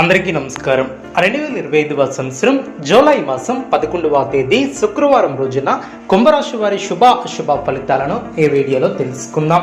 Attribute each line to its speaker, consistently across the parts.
Speaker 1: అందరికీ నమస్కారం. రెండు వేల ఇరవై ఐదవ సంవత్సరం జూలై మాసం పదకొండవ తేదీ శుక్రవారం రోజున కుంభరాశి వారి శుభ అశుభ ఫలితాలను ఈ వీడియోలో తెలుసుకుందాం.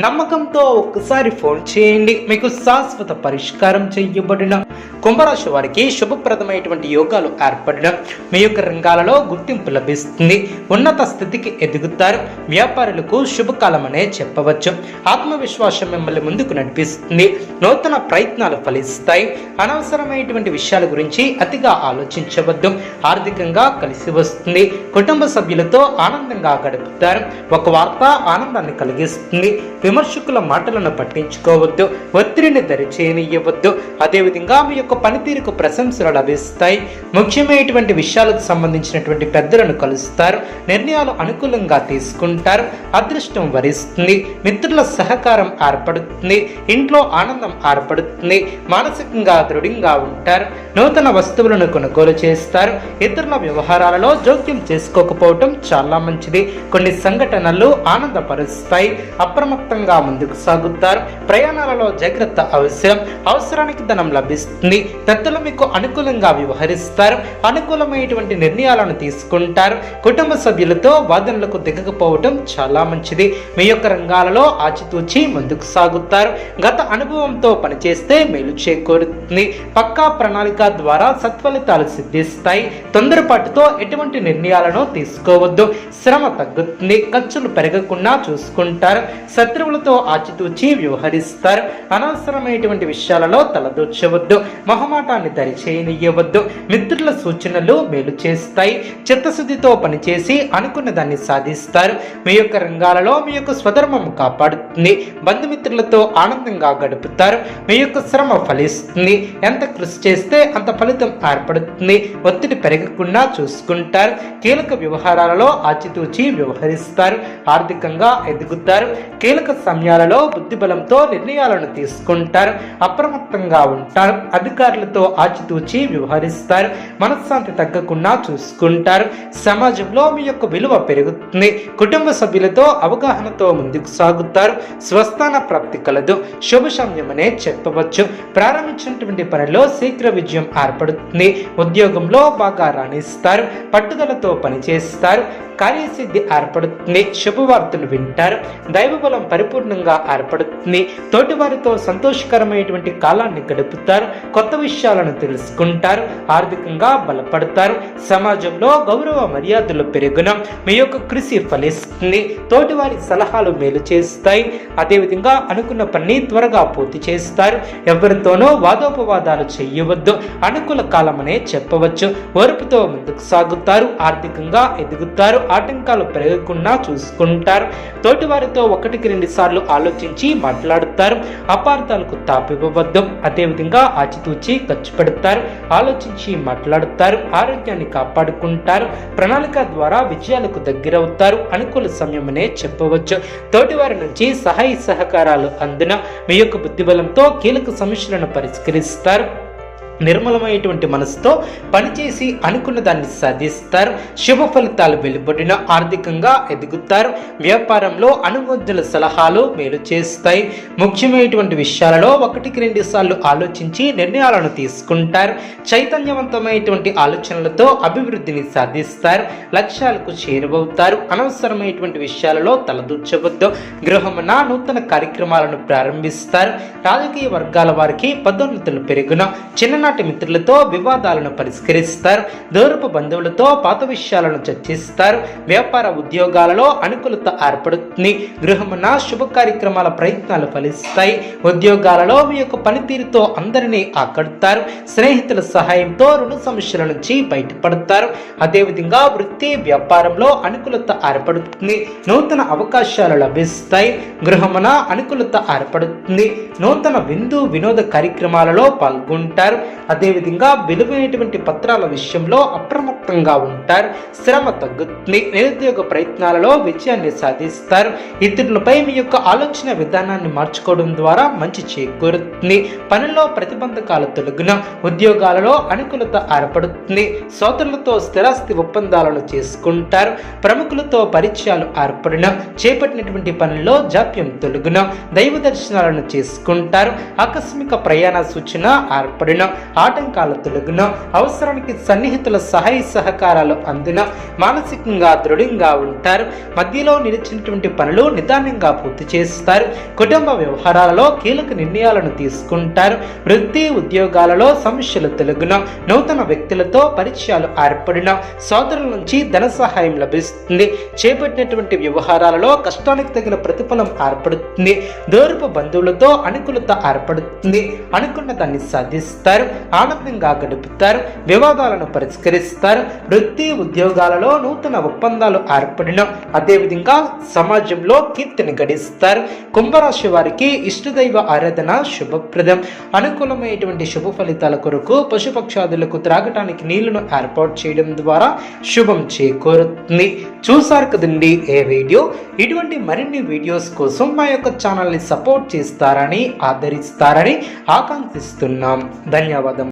Speaker 1: నమ్మకంతో ఒక్కసారి ఫోన్ చేయండి. మీకు శాశ్వత పరిష్కారం చేయబడిన కుంభరాశి వారికి శుభప్రదమైనటువంటి యోగాలు ఏర్పడడం మీ యొక్క రంగాలలో గుర్తింపు లభిస్తుంది. ఉన్నత స్థితికి ఎదుగుతారు. వ్యాపారులకు శుభకాలం అనే చెప్పవచ్చు. ఆత్మవిశ్వాసం మిమ్మల్ని ముందుకు నడిపిస్తుంది. నూతన ప్రయత్నాలు ఫలిస్తాయి. అనవసరమైనటువంటి విషయాల గురించి అతిగా ఆలోచించవద్దు. ఆర్థికంగా కలిసి వస్తుంది. కుటుంబ సభ్యులతో ఆనందంగా గడుపుతారు. ఒక వార్త ఆనందాన్ని కలిగిస్తుంది. విమర్శకుల మాటలను పట్టించుకోవద్దు. ఒత్తిడిని దరిచేయనివ్వద్దు అదేవిధంగా ఆమె యొక్క పనితీరుకు ప్రశంసలు లభిస్తాయి. ముఖ్యమైనటువంటి విషయాలకు సంబంధించినటువంటి పెద్దలను కలుస్తారు. నిర్ణయాలు అనుకూలంగా తీసుకుంటారు. అదృష్టం వరిస్తుంది. మిత్రుల సహకారం ఏర్పడుతుంది. ఇంట్లో ఆనందం ఏర్పడుతుంది. మానసికంగా దృఢంగా ఉంటారు. నూతన వస్తువులను కొనుగోలు చేస్తారు. ఇతరుల వ్యవహారాలలో జోక్యం చేసుకోకపోవటం చాలా మంచిది. కొన్ని సంఘటనలు ఆనందపరుస్తాయి. అప్రమత్తంగా ముందుకు సాగుతారు. ప్రయాణాలలో జాగ్రత్త అవసరం. అవసరానికి ధనం లభిస్తుంది. పెద్దలు మీకు అనుకూలంగా వ్యవహరిస్తారు. అనుకూలమైనటువంటి నిర్ణయాలను తీసుకుంటారు. కుటుంబ సభ్యులతో వాదనలకు దిగకపోవటం చాలా మంచిది. మీ యొక్క రంగాలలో ఆచితూచి ముందుకు సాగుతారు. గత అనుభవంతో పనిచేస్తే మేలు చేకూరుతుంది. పక్కా ప్రణాళిక ద్వారా సత్ఫలితాలు సిద్ధిస్తాయి. తొందరపాటుతో ఎటువంటి నిర్ణయాలను తీసుకోవద్దు. శ్రమ తగ్గుతుంది. ఖర్చులు పెరగకుండా చూసుకుంటారు. శత్రువులతో ఆచితూచి వ్యవహరిస్తారు. అనవసరమైనటువంటి విషయాలలో తలదూర్చవద్దు. మొహమాటాన్ని దరిచేయనియ్యవద్దు మిత్రుల సూచనలు మేలు చేస్తాయి. చిత్తశుద్ధితో పనిచేసి అనుకున్న దాన్ని సాధిస్తారు. మీ యొక్క రంగాలలో మీ యొక్క స్వధర్మం కాపాడుతుంది. బంధుమిత్రులతో ఆనందంగా గడుపుతారు. మీ యొక్క శ్రమ ఫలిస్తుంది. ఎంత కృషి చేస్తే అంత ఫలితం ఏర్పడుతుంది. ఒత్తిడి పెరగకుండా చూసుకుంటారు. కీలక వ్యవహారాలలో ఆచితూచి వ్యవహరిస్తారు. ఆర్థికంగా ఎదుగుతారు. కీలక సమయాలలో బుద్ధిబలంతో నిర్ణయాలను తీసుకుంటారు. అప్రమత్తంగా ఉంటారు. అధికారులతో ఆచితూచి వ్యవహరిస్తారు. మనశ్శాంతి తగ్గకుండా చూసుకుంటారు. సమాజంలో మీ యొక్క విలువ పెరుగుతుంది. కుటుంబ సభ్యులతో అవగాహనతో ముందుకు సాగుతారు. స్వస్థాన ప్రాప్తి కలదు. శుభ సమయమనే చెప్పవచ్చు. ప్రారంభించినటువంటి పనిలో శీఘ్ర విజయం ఏర్పడుతుంది. ఉద్యోగంలో బాగా రాణిస్తారు. పట్టుదలతో పనిచేస్తారు. కార్యసిద్ధి ఏర్పడుతుంది. శుభవార్తలు వింటారు. దైవబలం పరిపూర్ణంగా ఏర్పడుతుంది. తోటివారితో సంతోషకరమైనటువంటి కాలాన్ని గడుపుతారు. కొత్త విషయాలను తెలుసుకుంటారు. ఆర్థికంగా బలపడతారు. సమాజంలో గౌరవ మర్యాదలు పెరుగున మీ యొక్క కృషి ఫలిస్తుంది. తోటివారి సలహాలు మేలు చేస్తాయి. అదేవిధంగా అనుకున్న పని త్వరగా పూర్తి చేస్తారు. ఎవరితోనో వాదోపవాదాలు చేయవద్దు. అనుకూల కాలమనే చెప్పవచ్చు. ఓర్పుతో ముందుకు సాగుతారు. ఆర్థికంగా ఎదుగుతారు. ఆటంకాలు పెరగకుండా చూసుకుంటారు. తోటివారితో ఒకటికి రెండు సార్లు ఆలోచించి మాట్లాడుతారు. అపార్థాలకు తాపివ్వవద్దు. అదేవిధంగా ఆచితూచి ఖర్చు పెడతారు. ఆలోచించి మాట్లాడుతారు. ఆరోగ్యాన్ని కాపాడుకుంటారు. ప్రణాళిక ద్వారా విజయాలకు దగ్గరవుతారు. అనుకూల సమయమనే చెప్పవచ్చు. తోటివారి నుంచి సహాయ సహకారాలు అందున మీ యొక్క బుద్ధిబలంతో కీలక సమస్యలను పరిష్కరిస్తారు. నిర్మలమైనటువంటి మనసుతో పనిచేసి అనుకున్న దాన్ని సాధిస్తారు. శుభ ఫలితాలు వెలువడిన ఆర్థికంగా ఎదుగుతారు. వ్యాపారంలో అనుమతుల సలహాలు మేలు చేస్తాయి. ముఖ్యమైనటువంటి విషయాలలో ఒకటికి రెండు సార్లు ఆలోచించి నిర్ణయాలను తీసుకుంటారు. చైతన్యవంతమైనటువంటి ఆలోచనలతో అభివృద్ధిని సాధిస్తారు. లక్ష్యాలకు చేరువవుతారు. అనవసరమైనటువంటి విషయాలలో తలదూర్చవద్దు. గృహమున నూతన కార్యక్రమాలను ప్రారంభిస్తారు. రాజకీయ వర్గాల వారికి పదోన్నతులు పెరుగున. చిన్ననాటి మిత్రులతో వివాదాలను పరిష్కరిస్తారు దూరపు బంధువులతో పాత విషయాలను చర్చిస్తారు వ్యాపార ఉద్యోగాలలో అనుకూలత ఏర్పడుతుంది గృహమున శుభ కార్యక్రమాల ప్రయత్నాలు ఫలిస్తాయి ఉద్యోగాలలో మీ యొక్క పనితీరుతో అందరినీ ఆకడతారు స్నేహితుల సహాయంతో రుణ సమస్యల నుంచి బయటపడతారు. అదేవిధంగా వృత్తి వ్యాపారంలో అనుకూలత ఏర్పడుతుంది నూతన అవకాశాలు లభిస్తాయి గృహమున అనుకూలత ఏర్పడుతుంది నూతన విందు వినోద కార్యక్రమాలలో పాల్గొంటారు. అదేవిధంగా విలువైనటువంటి పత్రాల విషయంలో అప్రమత్తంగా ఉంటారు. శ్రమ తగ్గుతుంది. నిరుద్యోగ ప్రయత్నాలలో విజయాన్ని సాధిస్తారు. ఇతరులపై మీ యొక్క ఆలోచన విధానాన్ని మార్చుకోవడం ద్వారా మంచి చేకూరుతుంది. పనుల్లో ప్రతిబంధకాలు తొలగిన ఉద్యోగాలలో అనుకూలత ఏర్పడుతుంది. సోదరులతో స్థిరాస్తి ఒప్పందాలను చేసుకుంటారు. ప్రముఖులతో పరిచయాలు ఏర్పడిన చేపట్టినటువంటి పనుల్లో జాప్యం తొలగిన దైవ దర్శనాలను చేసుకుంటారు. ఆకస్మిక ప్రయాణ సూచన ఏర్పడిన ఆటంకాలు తొలగిన అవసరానికి సన్నిహితుల సహాయ సహకారాలు అందిన మానసికంగా దృఢంగా ఉంటారు. మధ్యలో నిలిచినటువంటి పనులు నిదానంగా పూర్తి చేస్తారు. కుటుంబ వ్యవహారాలలో కీలక నిర్ణయాలను తీసుకుంటారు. వృత్తి ఉద్యోగాలలో సమస్యలు తొలగిన నూతన వ్యక్తులతో పరిచయాలు ఏర్పడిన సోదరుల నుంచి ధన సహాయం లభిస్తుంది. చేపట్టినటువంటి వ్యవహారాలలో కష్టానికి తగిన ప్రతిఫలం ఏర్పడుతుంది. దూరపు బంధువులతో అనుకూలత ఏర్పడుతుంది. అనుకున్న దాన్ని సాధిస్తారు. ఆనందంగా గడుపుతారు వివాదాలను పరిష్కరిస్తారు వృత్తి ఉద్యోగాలలో నూతన ఒప్పందాలు ఏర్పడిన అదేవిధంగా సమాజంలో కీర్తిని గడిస్తారు. కుంభరాశి వారికి ఇష్టదైవ ఆరాధన శుభప్రదం. అనుకూలమైనటువంటి శుభ ఫలితాల కొరకు పశుపక్షాదులకు త్రాగటానికి నీళ్ళను ఏర్పాటు చేయడం ద్వారా శుభం చేకూరుతుంది. చూసారు కదండి ఏ వీడియో? ఇటువంటి మరిన్ని వీడియోస్ కోసం మా యొక్క ఛానల్ని సపోర్ట్ చేస్తారని ఆదరిస్తారని ఆకాంక్షిస్తున్నాం. ధన్యవాదం